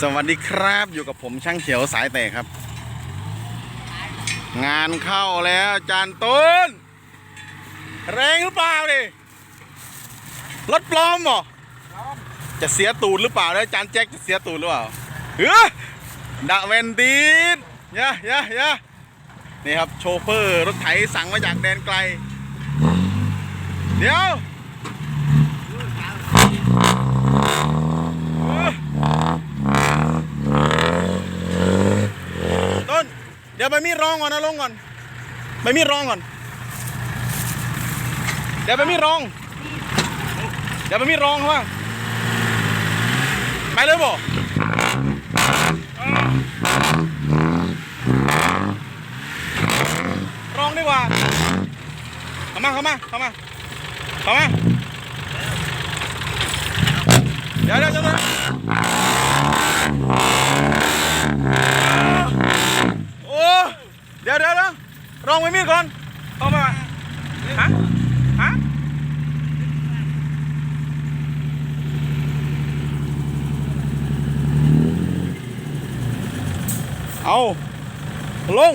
สวัสดีครับอยู่กับผมช่างเขียวสายแตกครับ งานเข้าแล้วจานต้นแรงหรือเปล่าดิรถปลอมเหรอจะเสียตูดหรือเปล่าแล้วจานแจ็คจะเสียตูดหรือเปล่าเฮ้ยดะเวนตีนยะยะยะนี่ครับโชเฟอร์รถไถสั่งมาจากแดนไกล เดี๋ยวเออ ต้น เดี๋ยวไปมีดรองก่อนนะลงก่อนไปมีดรองก่อน เดี๋ยวไปมีดรอง เดี๋ยวไปมีดรองเขาว่าไปเลยบ่รองดีกว่าเข้ามาเข้ามาเข้ามาเข้ามาเดี๋ยวเดี๋ยวเดี๋ยวเดี๋ยว โอ้เดี๋ยวเดี๋ยวเดี๋ยวลองไว้มีดก่อนเอามาฮะฮะเอาลง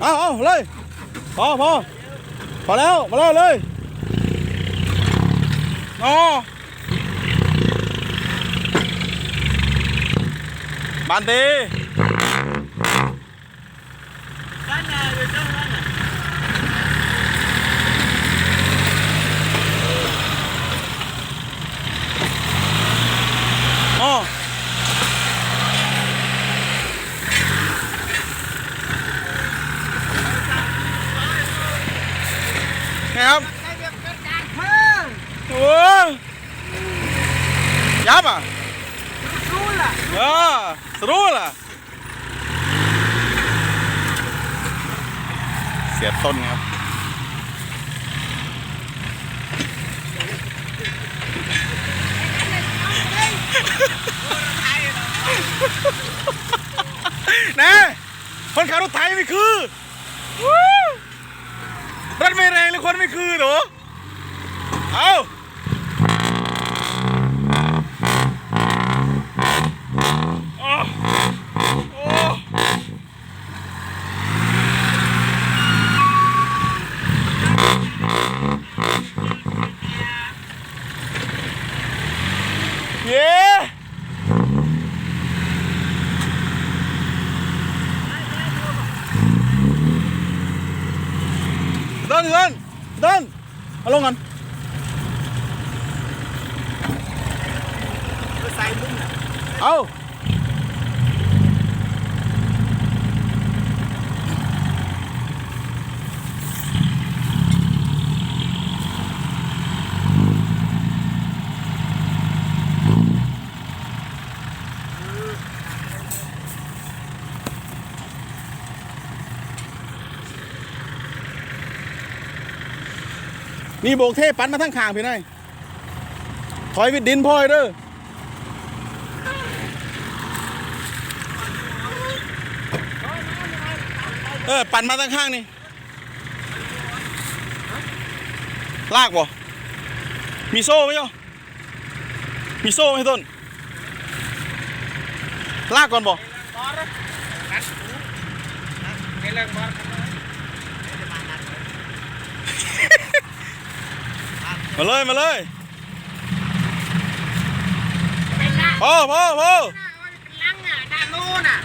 เดี๋ยวเย้ไม่ได้ไปต่อเดี๋ยวเดี๋ยวยันต้นเดี๋ยวเดี๋ยวนะเอาเอาเลยพอพอพอแล้วมาเลยเลยอ๋อบานตีบ้านนาอยู่ตรงนั้นน่ะ อ๋อไงครับ ไอ้เด็กเป็นการเพิ่ม โอ้ยยับอะ รู้ล่ะ เออสรู้ล่ะ เสียต้นครับ นะคนขับรถไถไม่ คือวู้รถไม่แรงเลยคนไม่คือเหรอเอาโอ้โอ้เย้เดิ นเดินเดินเอาลงกันใส่มุ้งน่ะเอา นี่โบกเทพปันมาทั้งคางพี่นายถอยวิดดินพ่อยเด้อเออปั่นมาตั้งข้างนี่ลากบ่มีโซ่ไหมโยมีโซ่ไหมต้น ลากก่อนบ่ บอสกัดหูนะไอ้เรื่องบอสกันเลยไม่ได้มานัดเลยมาเลย มาเลยเป็นละพอพอพอเป็นลังอะด้านโน้นอะ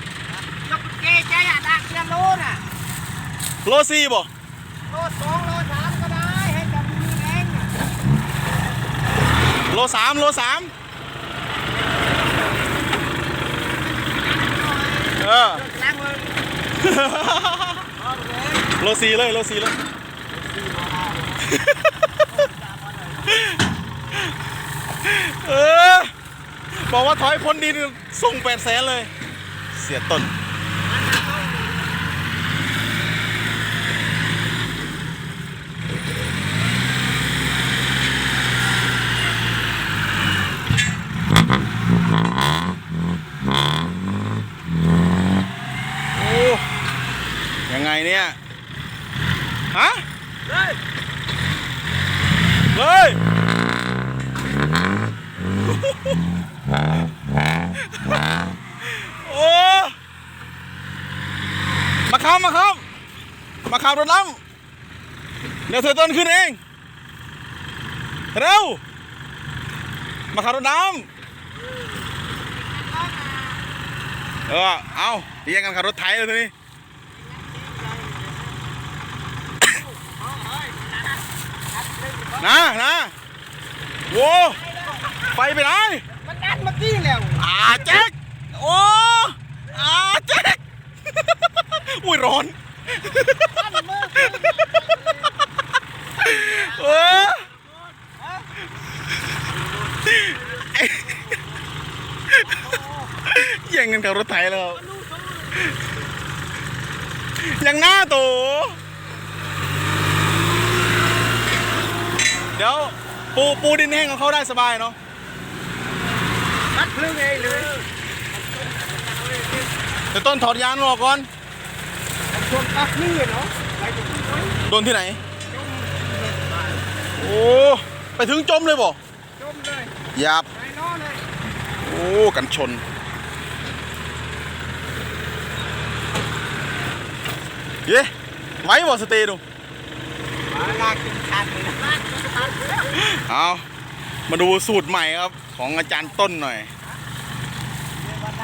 ยกเกใจอะด้านเชือกโน้นอะโลซีบ่โลสองโลสามก็ได้ให้กับมือเองอะโลสามโลสามเออล้างมือเอาเลยโลซีเลยโลซี เออ บอกว่าถอยพ้นดินส่งแปดแสนเลย เสียต้น รถน้ำเดี๋ยวเธอต้นขึ้นเอง เร็ว มาขับรถน้ำเออ เอาเรียงกันขับรถไถเลยทีนี้นะนะโว้ไปไปไหนมันดันเมื่อกี้แล้วอาแจ็คโอ้อาแจ็คอุ้ยร้อน ดันมือเออไอ้แย่งกันกับรถไถแล้วยังหน้าโตเดี๋ยวปูปูดินแห้งของเขาได้สบายเนาะมัดพลึงเองเลยเดี๋ยวต้นถอดยางออกก่อน นตักนี่เนาะไปถึงไว้โดนที่ไหนโอ้ไปถึงจมเลยบ่จมเลยหยาบไปนอนเลยโอ้กันชน เย้ไหวบ่สเตย์ดูมาลากกินขาดเลยนะเอามาดูสูตรใหม่ครับ ของอาจารย์ต้นหน่อยรถไถ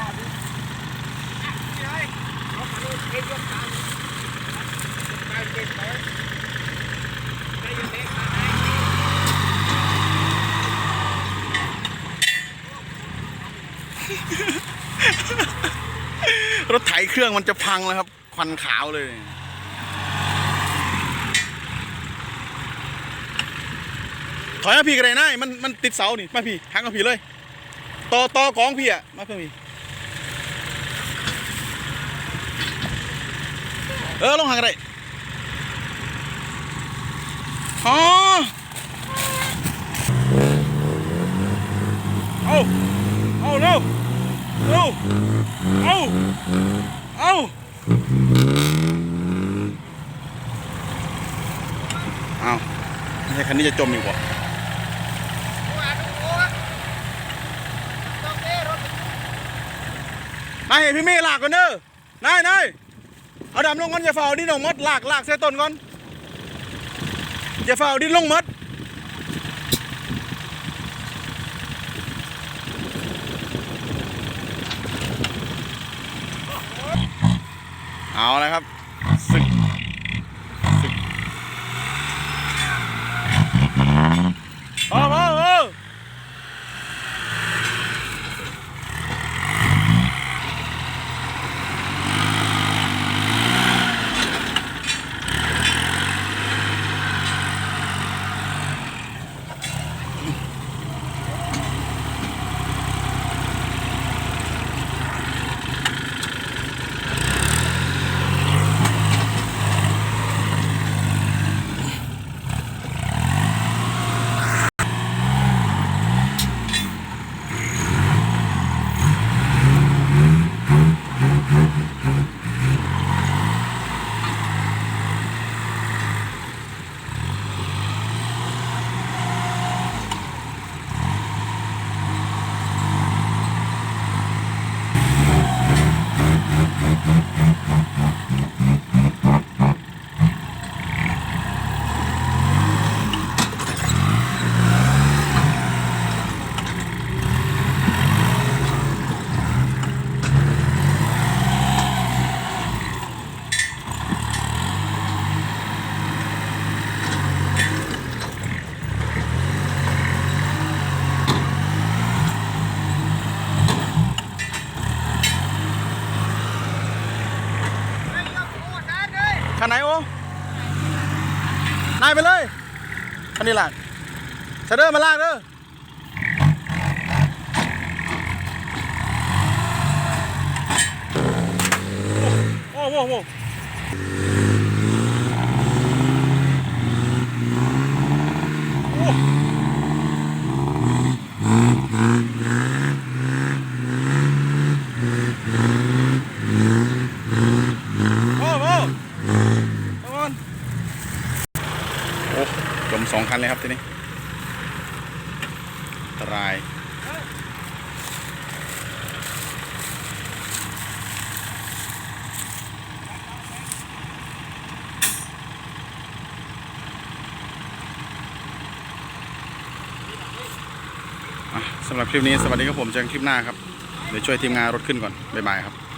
เเครื่องมันจะพังแล้วครับ ควันขาวเลย ถอยมาพี่ก็ได้นะมันมันติดเสานี่มาพี่ทางกับพี่เลยต่อต่อกองพี่อะมาเพื่อนพี่เออลงหางกันได้อ๋อเอาเอาเร็ว เร็วเอาเอาเอาไม่ใช่คันนี้จะจมอยู่บ่นายเห็นพี่เมย์ลากก่อนเด้อนายนายเอาดำลงก่อนอย่าฝ่าเอาดินลงมัดลากลากใส่ต้นก่อนอย่าฝ่าเอาดินลงมัด เอาละครับศึกศึกพอพอ คันไหนโอ้นายไปเลยคันนี้ลากเสเดอร์มาลากเด้อโอ้โห เลยครับทีนี้อันตรายสำหรับคลิปนี้สวัสดีครับผมเจอกันคลิปหน้าครับ เดี๋ยวช่วยทีมงานรถขึ้นก่อน บ๊ายบายครับ